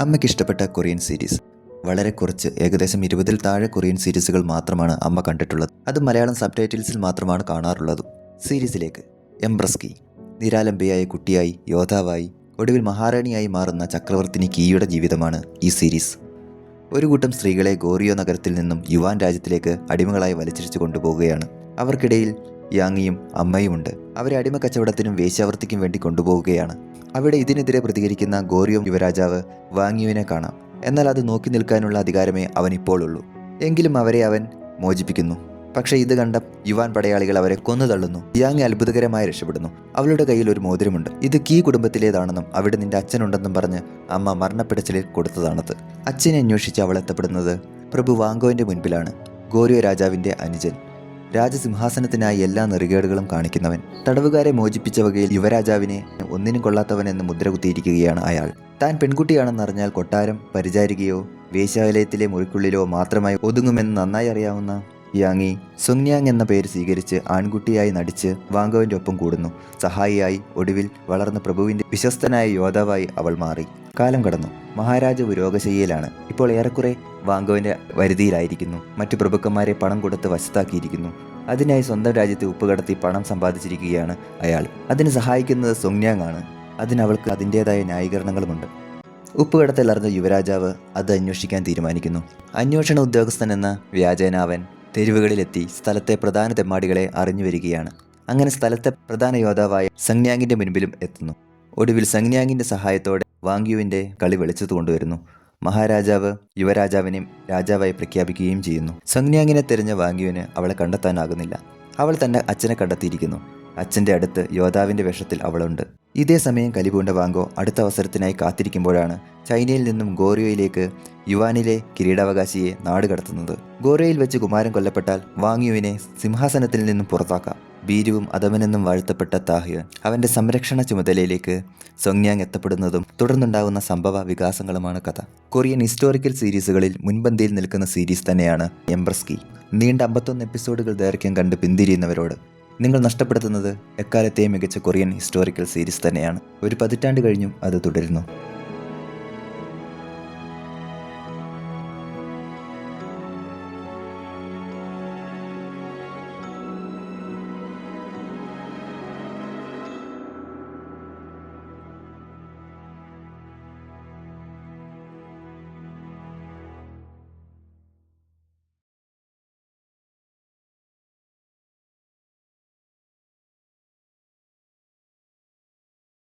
അമ്മയ്ക്ക് ഇഷ്ടപ്പെട്ട Korean series. വളരെ കുറച്ച് ഏകദേശം ഇരുപതിൽ താഴെ കൊറിയൻ സീരീസുകൾ മാത്രമാണ് അമ്മ കണ്ടിട്ടുള്ളത്. അത് മലയാളം സബ് ടൈറ്റിൽസിൽ മാത്രമാണ് കാണാറുള്ളത്. സീരീസിലേക്ക്. എംബ്രസ്കി നിരാലംബയായ കുട്ടിയായി യോദ്ധാവായി ഒടുവിൽ മഹാരാണിയായി മാറുന്ന ചക്രവർത്തിനി കീയുടെ ജീവിതമാണ് ഈ സീരീസ്. ഒരു കൂട്ടം സ്ത്രീകളെ ഗോറിയോ നഗരത്തിൽ നിന്നും യുവാൻ രാജ്യത്തിലേക്ക് അടിമകളായി വലിച്ചിരിച്ചു കൊണ്ടുപോവുകയാണ്. അവർക്കിടയിൽ യാങ്ങിയും അമ്മയുമുണ്ട് അവരെ അടിമ കച്ചവടത്തിനും വേശ്യാവൃത്തിക്കും വേണ്ടി കൊണ്ടുപോവുകയാണ്. അവിടെ ഇതിനെതിരെ പ്രതികരിക്കുന്ന ഗോറിയോം യുവരാജാവ് വാങ്ങിയുവിനെ കാണാം. എന്നാൽ അത് നോക്കി നിൽക്കാനുള്ള അധികാരമേ അവൻ ഇപ്പോഴുള്ളൂ എങ്കിലും അവരെ അവൻ മോചിപ്പിക്കുന്നു. പക്ഷേ ഇത് കണ്ട യുവാൻ പടയാളികൾ അവരെ കൊന്നു തള്ളുന്നു. യാങ് അത്ഭുതകരമായി രക്ഷപ്പെടുന്നു. അവളുടെ കയ്യിൽ ഒരു മോതിരമുണ്ട്. ഇത് കീ കുടുംബത്തിലേതാണെന്നും അവിടെ നിന്റെ അച്ഛനുണ്ടെന്നും പറഞ്ഞ് അമ്മ മരണപ്പിടച്ചിലിൽ കൊടുത്തതാണത്. അച്ഛനെ അന്വേഷിച്ച് അവൾ എത്തപ്പെടുന്നത് പ്രഭു വാങ്കോവിന്റെ മുൻപിലാണ്. ഗോരിയോ രാജാവിന്റെ അനുജൻ. രാജസിംഹാസനത്തിനായി എല്ലാ നെറികേടുകളും കാണിക്കുന്നവൻ. തടവുകാരെ മോചിപ്പിച്ച വകയിൽ യുവരാജാവിനെ ഒന്നിനും കൊള്ളാത്തവനെന്ന് മുദ്ര കുത്തിയിരിക്കുകയാണ് അയാൾ. താൻ പെൺകുട്ടിയാണെന്നറിഞ്ഞാൽ കൊട്ടാരം പരിചാരികയോ വേശ്യാലയത്തിലെ മുറിക്കുള്ളിലോ മാത്രമായി ഒതുങ്ങുമെന്ന് നന്നായി അറിയാവുന്ന യാങ്ങി സുങ്യാങ് എന്ന പേര് സ്വീകരിച്ച് ആൺകുട്ടിയായി നടിച്ച് വാങ്കോവിന്റെ ഒപ്പം കൂടുന്നു. സഹായിയായി ഒടുവിൽ വളർന്ന പ്രഭുവിന്റെ വിശ്വസ്തനായ യോദ്ധാവായി അവൾ മാറി. കാലം കടന്നു. മഹാരാജാവ് രോഗശയ്യയിലാണ്. ഇപ്പോൾ ഏറെക്കുറെ വാങ്കോവിന്റെ വരുതിയിലായിരിക്കുന്നു. മറ്റു പ്രഭുക്കന്മാരെ പണം കൊടുത്ത് വശത്താക്കിയിരിക്കുന്നു. അതിനായി സ്വന്തം രാജ്യത്തെ ഉപ്പുകടത്തി പണം സമ്പാദിച്ചിരിക്കുകയാണ് അയാൾ. അതിന് സഹായിക്കുന്നത് സൊങ്യാങ് ആണ്. അതിന് അവൾക്ക് അതിന്റെതായ ന്യായീകരണങ്ങളുമുണ്ട്. ഉപ്പുകടത്തിൽ അറിഞ്ഞ യുവരാജാവ് അത് അന്വേഷിക്കാൻ തീരുമാനിക്കുന്നു. അന്വേഷണ ഉദ്യോഗസ്ഥൻ എന്ന വ്യാജേന അവൻ തെരുവുകളിലെത്തി സ്ഥലത്തെ പ്രധാന തെമ്മാടികളെ അറിഞ്ഞു വരികയാണ്. അങ്ങനെ സ്ഥലത്തെ പ്രധാന യോദ്ധാവായ സംജ്ഞാങ്ങിന്റെ മുൻപിലും എത്തുന്നു. ഒടുവിൽ സംജ്ഞാങ്ങിന്റെ സഹായത്തോടെ വാങ്യുവിന്റെ കളി വെളിച്ചത്ത് കൊണ്ടുവരുന്നു. മഹാരാജാവ് യുവരാജാവിനെ രാജാവായി പ്രഖ്യാപിക്കുകയും ചെയ്യുന്നു. സംജ്ഞാങ്ങിനെ തിരഞ്ഞ വാങ്യുവിന് അവളെ കണ്ടെത്താനാകുന്നില്ല. അവൾ തന്റെ അച്ഛനെ കണ്ടെത്തിയിരിക്കുന്നു. അച്ഛന്റെ അടുത്ത് യോദ്ധാവിന്റെ വേഷത്തിൽ അവളുണ്ട്. ഇതേ സമയം കലിപൂണ്ട വാങ്കോ അടുത്ത അവസരത്തിനായി കാത്തിരിക്കുമ്പോഴാണ് ചൈനയിൽ നിന്നും ഗോറിയോയിലേക്ക് യുവാനിലെ കിരീടാവകാശിയെ നാട് കടത്തുന്നത്. ഗോറിയയിൽ വെച്ച് കുമാരൻ കൊല്ലപ്പെട്ടാൽ വാങ്യുവിനെ സിംഹാസനത്തിൽ നിന്നും പുറത്താക്കാം. ബീരുവും അധമനെന്നും വാഴ്ത്തപ്പെട്ട താഹ്യ അവന്റെ സംരക്ഷണ ചുമതലയിലേക്ക് സൊങ്യാങ് എത്തപ്പെടുന്നതും തുടർന്നുണ്ടാകുന്ന സംഭവ വികാസങ്ങളുമാണ് കഥ. കൊറിയൻ ഹിസ്റ്റോറിക്കൽ സീരീസുകളിൽ മുൻപന്തിയിൽ നിൽക്കുന്ന സീരീസ് തന്നെയാണ് എംബ്രസ്കി നീണ്ട അമ്പത്തൊന്ന് എപ്പിസോഡുകൾ ദൈർഘ്യം കണ്ട് പിന്തിരിയുന്നവരോട് നിങ്ങൾ നഷ്ടപ്പെടുത്തുന്നത് എക്കാലത്തെയും മികച്ച കൊറിയൻ ഹിസ്റ്റോറിക്കൽ സീരീസ് തന്നെയാണ്. ഒരു പതിറ്റാണ്ട് കഴിഞ്ഞും അത് തുടരുന്നു.